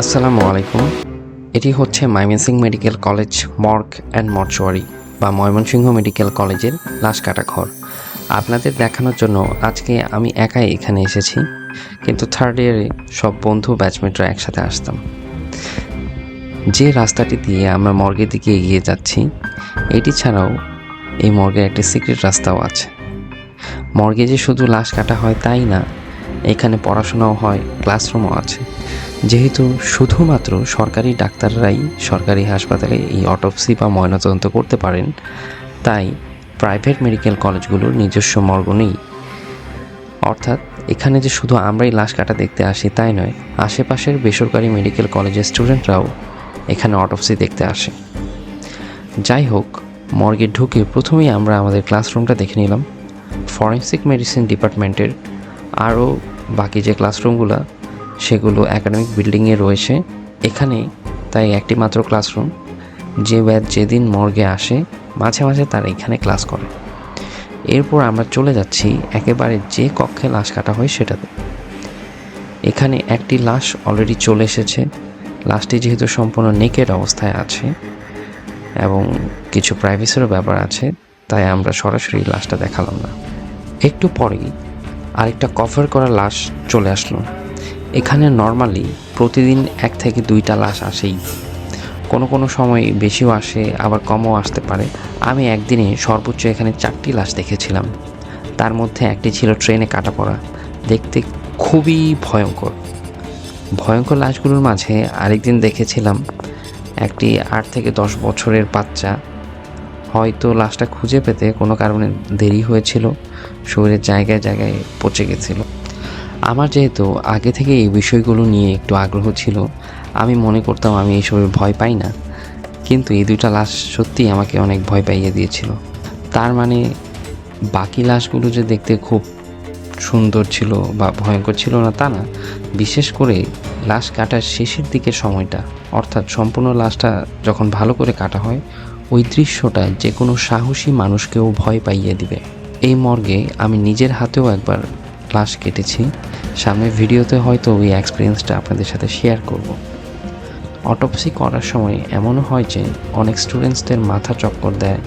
আসসালামু আলাইকুম। এটি হচ্ছে Mymensingh medical college, morgue and mortuary বা ময়মনসিংহ মেডিকেল কলেজের লাশ কাটা ঘর আপনাদের দেখানোর জন্য আজকে আমি একাই এখানে এসেছি, কিন্তু থার্ড ইয়ারে সব বন্ধু ব্যাচমেটরা একসাথে আসতাম। যে রাস্তাটি দিয়ে আমরা মর্গের দিকে এগিয়ে যাচ্ছি, এটি ছাড়াও এই মর্গের একটি সিক্রেট রাস্তাও আছে। মর্গে যে শুধু লাশ কাটা হয় তাই না, এখানে পড়াশোনাও হয় ক্লাসরুমও আছে। যেহেতু শুধুমাত্র সরকারি ডাক্তাররাই সরকারি হাসপাতালে এই অটোপসি বা ময়নাতদন্ত করতে পারেন, তাই প্রাইভেট মেডিকেল কলেজগুলোর নিজস্ব মর্গ নেই। অর্থাৎ এখানে যে শুধু আমরাই লাশ কাটা দেখতে আসি তাই নয়, আশেপাশের বেসরকারি মেডিকেল কলেজের স্টুডেন্টরাও এখানে অটোপসি দেখতে আসে। যাই হোক, মর্গে ঢুকে প্রথমেই আমরা আমাদের ক্লাসরুমটা দেখে নিলাম। ফরেন্সিক মেডিসিন ডিপার্টমেন্টের আরও বাকি যে ক্লাসরুমগুলো সেগুলো একাডেমিক বিল্ডিংয়ে রয়েছে। এখানে তাই একটি মাত্র ক্লাসরুম যে ব্যাচ যেদিন মর্গে আসে, মাঝে মাঝে তারা এখানে ক্লাস করে। এরপর আমরা চলে যাচ্ছি একেবারে যে কক্ষে লাশ কাটা হয় সেটাতে। এখানে একটি লাশ অলরেডি চলে এসেছে। লাশটি যেহেতু সম্পূর্ণ নেকের অবস্থায় আছে এবং কিছু প্রাইভেসিরও ব্যাপার আছে, তাই আমরা সরাসরি লাশটা দেখালাম না। একটু পরেই আরেকটা কভার করা লাশ চলে আসলো। এখানে নর্মালি প্রতিদিন এক থেকে দুইটা লাশ আসেই। কোনো কোনো সময় বেশিও আসে, আবার কমও আসতে পারে। আমি একদিনে সর্বোচ্চ এখানে চারটি লাশ দেখেছিলাম। তার মধ্যে একটি ছিল ট্রেনে কাটা পড়া। দেখতে খুবই ভয়ঙ্কর। ভয়ঙ্কর লাশগুলোর মাঝে আরেকদিন দেখেছিলাম, একটি আট থেকে দশ বছরের বাচ্চা। হয়তো লাশটা খুঁজে পেতে কোনো কারণে দেরি হয়েছিল, শরীরের জায়গায় জায়গায় পচে গেছিল। আমার যেহেতু আগে থেকে এই বিষয়গুলো নিয়ে একটু আগ্রহ ছিল, আমি মনে করতাম আমি এইসবের ভয় পাই না। কিন্তু এই দুইটা লাশ সত্যিই আমাকে অনেক ভয় পাইয়ে দিয়েছিল। তার মানে বাকি লাশগুলো যে দেখতে খুব সুন্দর ছিল বা ভয়ঙ্কর ছিল না তা না, বিশেষ করে লাশ কাটার শেষের দিকে সময়টা, অর্থাৎ সম্পূর্ণ লাশটা যখন ভালো করে কাটা হয়, ওই দৃশ্যটা যে কোনো সাহসী মানুষকেও ভয় পাইয়ে দিবে। এই মর্গে আমি নিজের হাতেও একবার লাশ কেটেছি। সামনের ভিডিওতে হয়তো ওই এক্সপিরিয়েন্সটা আপনাদের সাথে শেয়ার করব। অটোপসি করার সময় এমনও হয় যে, অনেক স্টুডেন্টসদের মাথা চক্কর দেয়,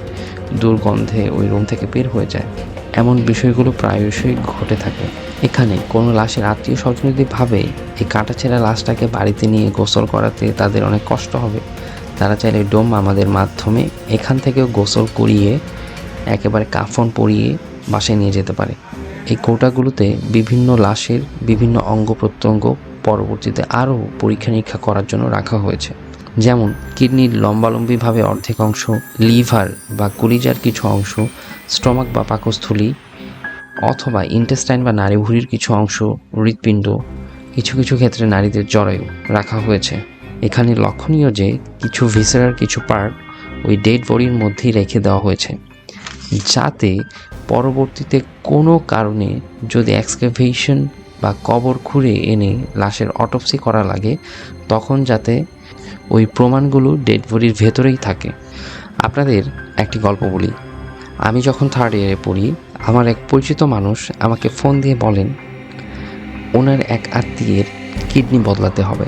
দুর্গন্ধে ওই রুম থেকে বের হয়ে যায়। এমন বিষয়গুলো প্রায়শই ঘটে থাকে। এখানে কোনো লাশের আত্মীয় স্বজন যদি ভাবে, এই কাটাছেঁড়া লাশটাকে বাড়িতে নিয়ে গোসল করাতে তাদের অনেক কষ্ট হবে, তারা চাইলে ডোম আমাদের মাধ্যমে এখান থেকেও গোসল করিয়ে, একেবারে কাফন পরিয়ে বাসায় নিয়ে যেতে পারে। এই কৌটাগুলোতে বিভিন্ন লাশের বিভিন্ন অঙ্গ প্রত্যঙ্গ পরবর্তীতে আরও পরীক্ষা নিরীক্ষা করার জন্য রাখা হয়েছে। যেমন কিডনির লম্বালম্বিভাবে অর্ধেক অংশ, লিভার বা কুলিজার কিছু অংশ, স্টমাক বা পাকস্থলী অথবা ইন্টেস্টাইন বা নাড়িভুড়ির কিছু অংশ, হৃৎপিণ্ড, কিছু কিছু ক্ষেত্রে নারীদের জরায়ু রাখা হয়েছে। এখানে লক্ষণীয় যে কিছু ভিসেরার কিছু পার্ট ওই ডেড বডির মধ্যেই রেখে দেওয়া হয়েছে, যাতে পরবর্তীতে কোনো কারণে যদি এক্সকেভেশন বা কবর খুঁড়ে এনে লাশের অটোপসি করা লাগে, তখন যাতে ওই প্রমাণগুলো ডেড বডির ভেতরেই থাকে। আপনাদের একটি গল্প বলি। আমি যখন থার্ড ইয়ারে পড়ি, আমার এক পরিচিত মানুষ আমাকে ফোন দিয়ে বলেন, ওনার এক আত্মীয়ের কিডনি বদলাতে হবে।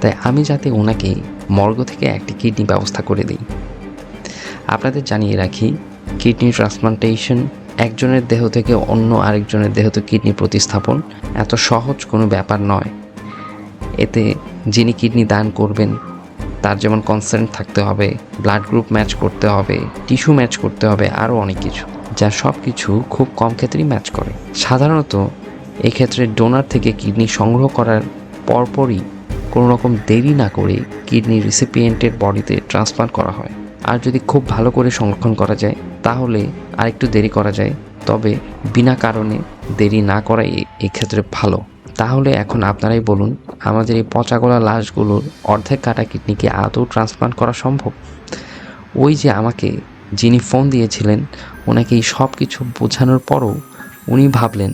তাই আমি যাতে ওনাকে মর্গ থেকে একটি কিডনি ব্যবস্থা করে দিই। আপনাদের জানিয়ে রাখি কিডনি ট্রান্সপ্লান্টেশন একজনের দেহ থেকে অন্য আরেকজনের দেহতে কিডনি প্রতিস্থাপন, এত সহজ কোনো ব্যাপার নয়। এতে যিনি কিডনি দান করবেন, তার যেমন কনসার্ন থাকতে হবে ব্লাড গ্রুপ ম্যাচ করতে হবে টিস্যু ম্যাচ করতে হবে, আরও অনেক কিছু, যা সব কিছু খুব কম ক্ষেত্রেই ম্যাচ করে। সাধারণত এক্ষেত্রে ডোনার থেকে কিডনি সংগ্রহ করার পরপরই কোনো রকম দেরি না করে কিডনি রিসিপিয়েন্টের বডিতে ট্রান্সপ্লান্ট করা হয়। আর যদি খুব ভালো করে সংরক্ষণ করা যায়, তাহলে আরেকটু দেরি করা যায়, তবে বিনা কারণে দেরি না করাই এক্ষেত্রে ভালো। তাহলে এখন আপনারাই বলুন, আমাদের এই পচাগোলা লাশগুলোর অর্ধেক কাটা কিডনিকে আদৌ ট্রান্সপ্লান্ট করা সম্ভব? ওই যে আমাকে যিনি ফোন দিয়েছিলেন ওনাকে এই সব কিছু বোঝানোর পরও উনি ভাবলেন,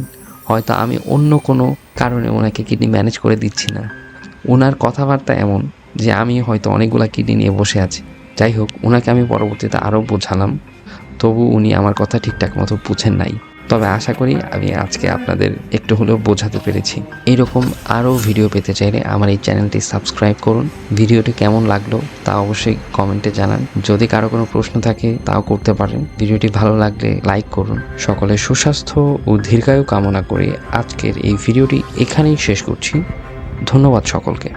হয়তো আমি অন্য কোনো কারণে ওনাকে কিডনি ম্যানেজ করে দিচ্ছি না। ওনার কথাবার্তা এমন যে আমি হয়তো অনেকগুলো কিডনি নিয়ে বসে আছি। যাই হোক, ওনাকে আমি পরবর্তীতে আরও বোঝালাম। তবু উনি আমার কথা ঠিকঠাক মতো বুঝেন নাই। তবে আশা করি আমি আজকে আপনাদের একটু হলেও বোঝাতে পেরেছি। এরকম আরও ভিডিও পেতে চাইলে আমার এই চ্যানেলটি সাবস্ক্রাইব করুন। ভিডিওটি কেমন লাগল তা অবশ্যই কমেন্টে জানান। যদি কারও কোনো প্রশ্ন থাকে তাও করতে পারেন। ভিডিওটি ভালো লাগলে লাইক করুন। সকলে সুস্বাস্থ্য ও দীর্ঘায়ু কামনা করে আজকের এই ভিডিওটি এখানেই শেষ করছি। ধন্যবাদ সকলকে।